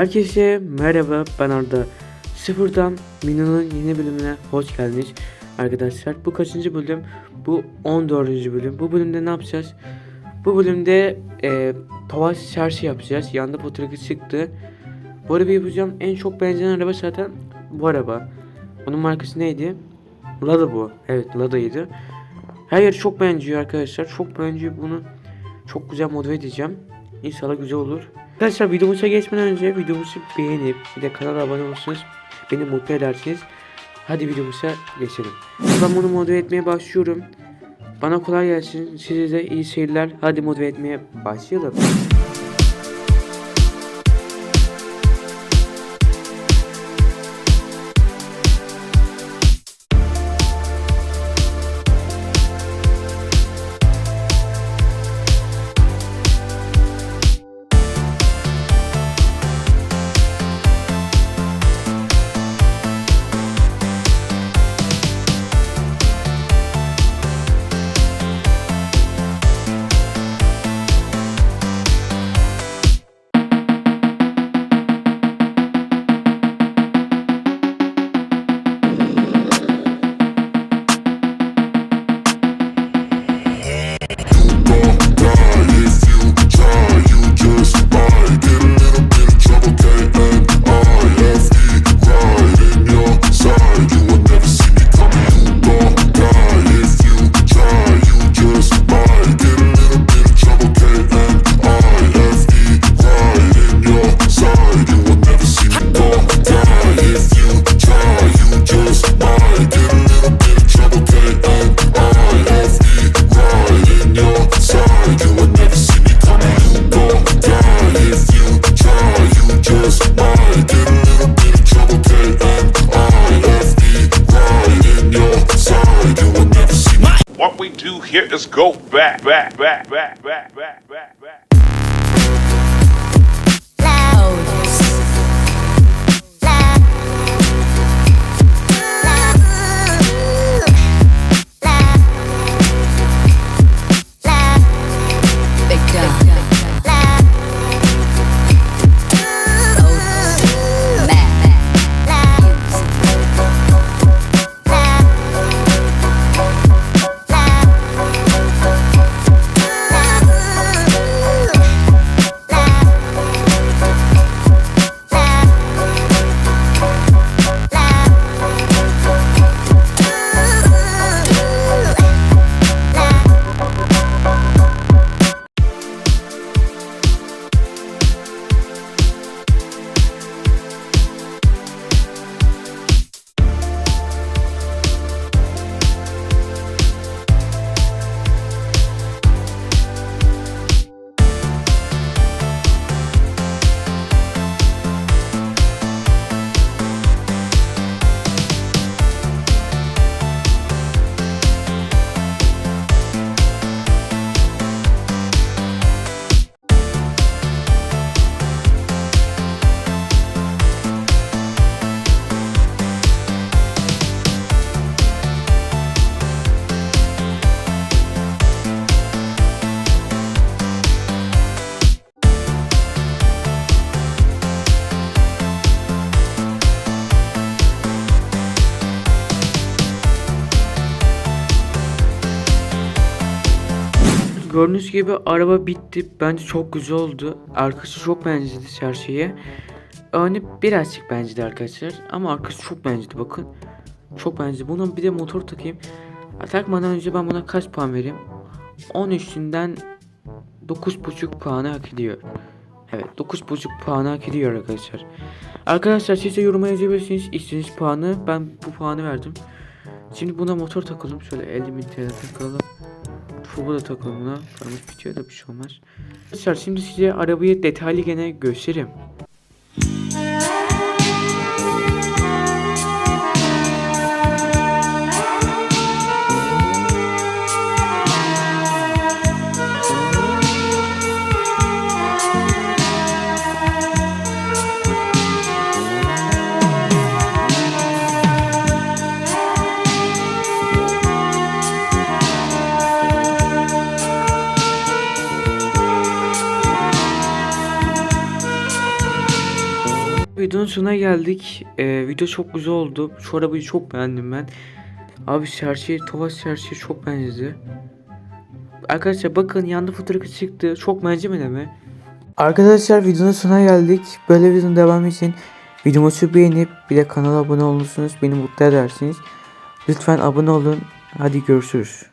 Herkese merhaba ben Arda. Sıfırdan Mina'nın yeni bölümüne hoş geldiniz arkadaşlar. Bu kaçıncı bölüm? Bu 14. bölüm. Bu bölümde ne yapacağız? Bu bölümde e, Tovaş çarşı yapacağız. Yanında fotoğrafı çıktı. Bu arabayı yapacağım. En çok benzeyen araba zaten bu araba. Onun markası neydi? Lada bu. Evet Lada'ydı. Her yer çok benziyor arkadaşlar. Çok benziyor bunu. Çok güzel modifiye edeceğim. İnşallah güzel olur. Arkadaşlar videomuza geçmeden önce videomuzu beğenip bir de kanala abone olursanız beni mutlu edersiniz. Hadi videomuza geçelim. Ben bunu motive etmeye başlıyorum. Bana kolay gelsin. Size de iyi seyirler. Hadi motive etmeye başlayalım. Here is go back, back, back, back, back, back, back, back. Big Gördüğünüz gibi araba bitti. Bence çok güzel oldu. Arkası çok benzedi her şeye. Önü birazcık benzedi arkadaşlar. Ama arkası çok benzedi bakın. Çok benzedi. Buna bir de motor takayım. Takmadan önce ben buna kaç puan vereyim? 10 üstünden 9.5 puanı hak ediyor. Evet 9.5 puanı hak ediyor arkadaşlar. Arkadaşlar siz de yoruma yazabilirsiniz. İstediğiniz puanı. Ben bu puanı verdim. Şimdi buna motor takalım. Şöyle 50 bin TL takalım. Fubu da takalım buna. Paramız bitiyor da bir şey olmaz. Arkadaşlar şimdi size arabayı detaylı gene göstereyim. Videonun sonuna geldik. Ee, video çok güzel oldu. Şu arabayı çok beğendim ben. Abi Serçe, Tofaş Serçe çok benzedi. Arkadaşlar bakın yanında fotoğrafı çıktı. Çok benzemedi mi? Arkadaşlar videonun sonuna geldik. Böyle videonun devamı için videomu beğenip bir de kanala abone olursunuz. Beni mutlu edersiniz. Lütfen abone olun. Hadi görüşürüz.